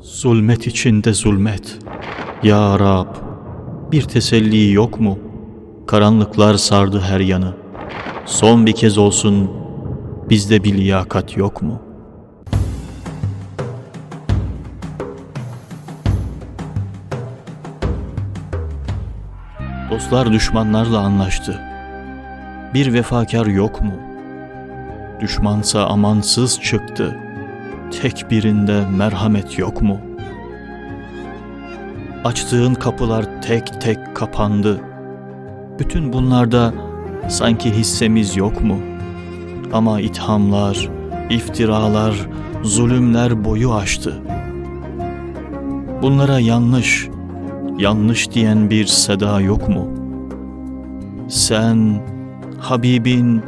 Zulmet içinde zulmet. Ya Rab, bir teselli yok mu? Karanlıklar sardı her yanı. Son bir kez olsun bizde bir liyakat yok mu?'' Dostlar düşmanlarla anlaştı. Bir vefakar yok mu? Düşmansa amansız çıktı. Tek birinde merhamet yok mu? Açtığın kapılar tek tek kapandı. Bütün bunlarda sanki hissemiz yok mu? Ama ithamlar, iftiralar, zulümler boyu aştı. Bunlara yanlış, yanlış diyen bir seda yok mu? Sen, Habibin,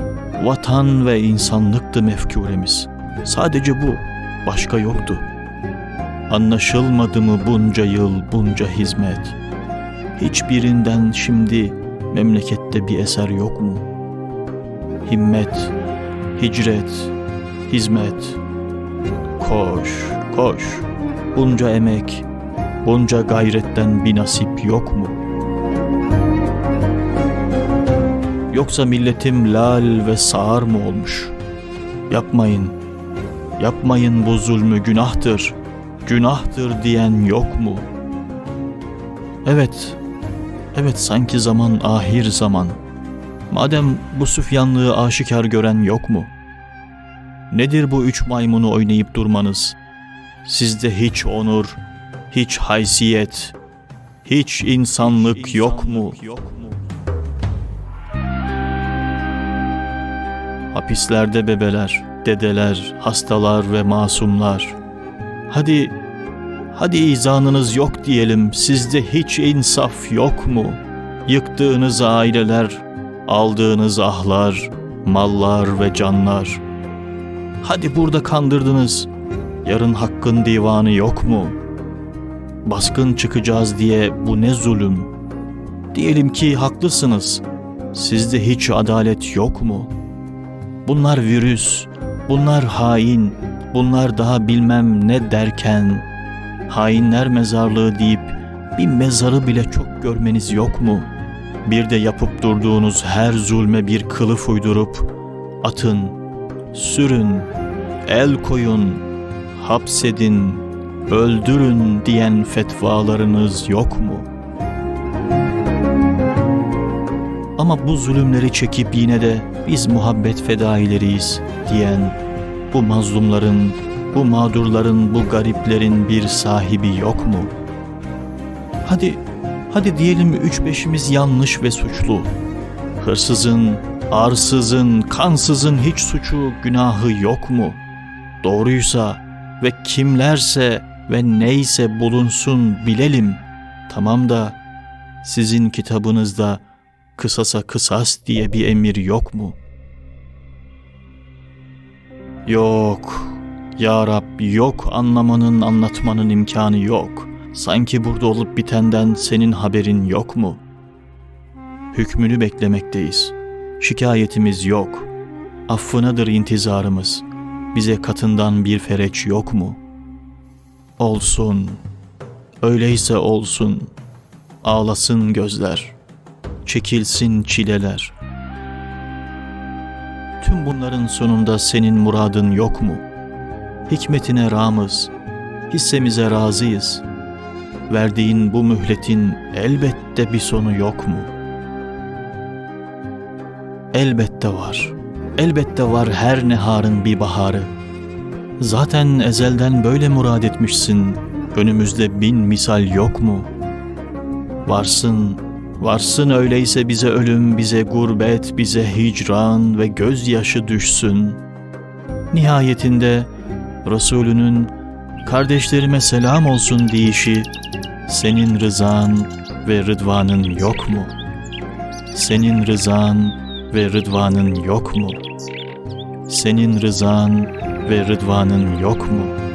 vatan ve insanlıktı mefkuremiz. Sadece bu, başka yoktu. Anlaşılmadı mı bunca yıl, bunca hizmet? Hiçbirinden şimdi memlekette bir eser yok mu? Himmet, hicret, hizmet. Koş, koş. Bunca emek, bunca gayretten bir nasip yok mu? Yoksa milletim lal ve sağır mı olmuş? Yapmayın, yapmayın bu zulmü günahtır, günahtır diyen yok mu? Evet, evet sanki zaman ahir zaman. Madem bu süfyanlığı aşikar gören yok mu? Nedir bu üç maymunu oynayıp durmanız? Sizde hiç onur, hiç haysiyet, hiç insanlık yok mu? Hapislerde bebeler, dedeler, hastalar ve masumlar. Hadi, hadi izanınız yok diyelim, sizde hiç insaf yok mu? Yıktığınız aileler, aldığınız ahlar, mallar ve canlar. Hadi burada kandırdınız, yarın hakkın divanı yok mu? Baskın çıkacağız diye bu ne zulüm? Diyelim ki haklısınız, sizde hiç adalet yok mu?'' Bunlar virüs, bunlar hain, bunlar daha bilmem ne derken hainler mezarlığı deyip bir mezarı bile çok görmeniz yok mu? Bir de yapıp durduğunuz her zulme bir kılıf uydurup atın, sürün, el koyun, hapsedin, öldürün diyen fetvalarınız yok mu? Ama bu zulümleri çekip yine de biz muhabbet fedaileriyiz diyen bu mazlumların, bu mağdurların, bu gariplerin bir sahibi yok mu? Hadi, hadi diyelim üç beşimiz yanlış ve suçlu. Hırsızın, arsızın, kansızın hiç suçu, günahı yok mu? Doğruysa ve kimlerse ve neyse bulunsun bilelim. Tamam da sizin kitabınızda kısasa kısas diye bir emir yok mu? Yok. Ya Rab yok anlamanın anlatmanın imkanı yok. Sanki burada olup bitenden senin haberin yok mu? Hükmünü beklemekteyiz. Şikayetimiz yok. Affınadır intizarımız. Bize katından bir fereç yok mu? Olsun. Öyleyse olsun. Ağlasın gözler.'' çekilsin çileler. Tüm bunların sonunda senin muradın yok mu? Hikmetine ramız, hissemize razıyız. Verdiğin bu mühletin elbette bir sonu yok mu? Elbette var. Elbette var her neharın bir baharı. Zaten ezelden böyle murad etmişsin. Önümüzde bin misal yok mu? Varsın Varsın öyleyse bize ölüm, bize gurbet, bize hicran ve gözyaşı düşsün. Nihayetinde Resulünün kardeşlerime selam olsun deyişi senin rızan ve rıdvanın yok mu? Senin rızan ve rıdvanın yok mu? Senin rızan ve rıdvanın yok mu?''